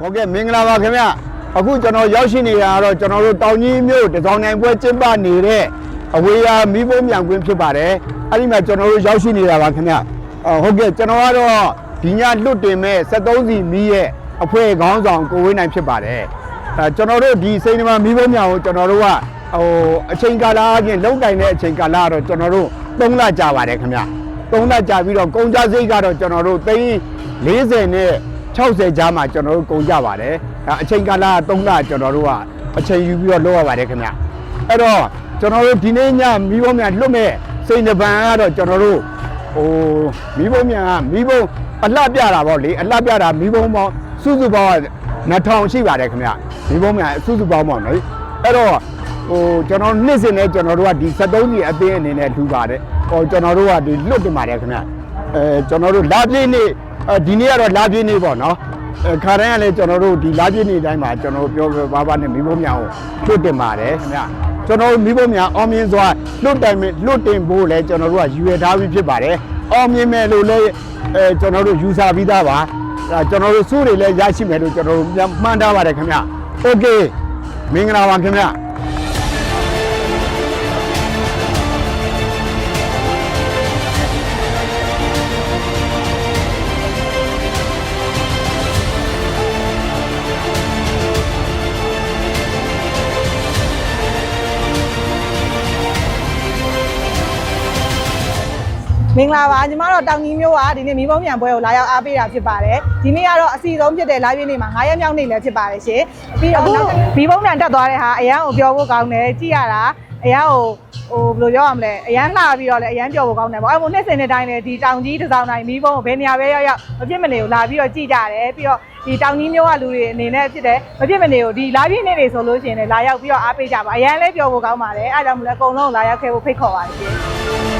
ဟုတ်ကဲ့မင်္ဂလာပါခင်ဗျအခုကျွန်တော်ရောက်ရှိနေတာကတော့ကျွန်တော်တို့တောင်ကြီးမြို့တစောင်းနိုင်ပွဲကျင်းပနေတဲ့အဝေးရာမီးပုံးမြန်ကွင်းဖြစ်ပါတယ်အဲ့ဒီမှာကျွန်တော်တို့ရောက်ရှိနေတာပါခင်ဗျအော်ဟုတ်ကဲ့ကျွန်တော်ကတော့ဒီညလွတ်တင်မဲ့73စီမီးရဲ့အဖွဲ့ခေါင်းဆောင်ကိုဝင်းနိုင်ဖြစ်ပါတယ်အဲကျွန်တော်တို့ဒီစိန်နမမီးပုံးမြန်ကိုကျွန်တော်တို့ကဟိုအချိန်ကာလအချင်းလုံးတိုင်တဲ့အချိန်ကာလကတော့ကျွန်တော်တို့3လကြာပါတယ်ခင်ဗျ3လကြာပြီးတော့ကုန်ကြစိတ်ကတော့ကျွန်တော်တို့သိန်း40နဲ့ 60ကြားမှာကျွန်တော်တို့ကုန်ကြပါတယ်အဲအချိန်ကာလက3လကျွန်တော်တို့ကအချိန်ယူပြီးတော့လုပ်ရပါတယ်ခင်ဗျအဲ့တော့ကျွန်တော်တို့ဒီနေ့ညမီးဘုံမြန်လွတ်မဲ့စိန်တပံကတော့ကျွန်တော်တို့ဟိုမီးဘုံမြန်ကမီးဘုံအလှပြတာပေါ့လေအလှပြတာမီးဘုံပေါင်းစုစုပေါင်း2000ရှိပါတယ်ခင်ဗျမီးဘုံမြန်စုစုပေါင်းပေါ့နော်အဲ့တော့ဟိုကျွန်တော်နှစ်စဉ်နဲ့ကျွန်တော်တို့ကဒီ73ကြီးအသင်းအနေနဲ့ထူပါတယ်ဟိုကျွန်တော်တို့ကဒီလွတ်တင်ပါတယ်ခင်ဗျအဲကျွန်တော်တို့လာပြည့်နေ့ အဲဒီနေ့ကတော့လာပြည့်နေ့ပေါ့နော် အဲခါတိုင်းကလည်းကျွန်တော်တို့ဒီလာပြည့်နေတိုင်းမှာကျွန်တော်တို့ပြောပြောပါပါနဲ့မိဘမြောင်ကိုလွတ်တင်ပါတယ်ခင်ဗျကျွန်တော်တို့မိဘမြောင်အောင်မြင်စွာလွတ်တိုင်လွတ်တင်ဖို့လည်းကျွန်တော်တို့ကယူရထားပြီးဖြစ်ပါတယ်အောင်မြင်မယ်လို့လည်းအဲကျွန်တော်တို့ယူဆပြီးသားပါအဲကျွန်တော်တို့စိုးတွေလည်းရရှိမယ်လို့ကျွန်တော်တို့မှန်းထားပါတယ်ခင်ဗျโอเคမင်္ဂလာပါခင်ဗျ မင်္ဂလာပါညီမတို့တောင်ကြီးမျိုးကဒီနေ့မီးပုံးမြန်ပွဲကိုလာရောက်အားပေးတာဖြစ်ပါတယ်ဒီနေ့ကတော့အစီအဆုံးဖြစ်တဲ့လာပြည့်နေ့မှာ9ရက်မြောက်နေ့လည်းဖြစ်ပါတယ်ရှင်ပြီးတော့နောက်မီးပုံးမြန်တက်သွားတဲ့ဟာအရန်ကိုပြောဖို့ကောင်းတယ်ကြည့်ရတာအရန်ကိုဟိုဘယ်လိုပြောရမလဲအရန်လှပြီးတော့လည်းအရန်ပြောဖို့ကောင်းတယ်ပေါ့အဲ့မို့နှစ်စဉ်နှစ်တိုင်းလည်းဒီတောင်ကြီးတစ်စောင်းတိုင်းမီးပုံးကိုဘယ်နေရာပဲရောက်ရောက်မဖြစ်မနေကိုလာပြီးတော့ကြည့်ကြတယ်ပြီးတော့ဒီတောင်ကြီးမျိုးကလူတွေအနေနဲ့ဖြစ်တယ်မဖြစ်မနေကိုဒီလာပြည့်နေ့တွေဆိုလို့ရှိရင်လည်းလာရောက်ပြီးတော့အားပေးကြပါအရန်လည်းပြောဖို့ကောင်းပါတယ်အဲ့ဒါကြောင့်မလဲအကုန်လုံးလာရောက်ခဲ့ဖို့ဖိတ်ခေါ်ပါတယ်ရှင်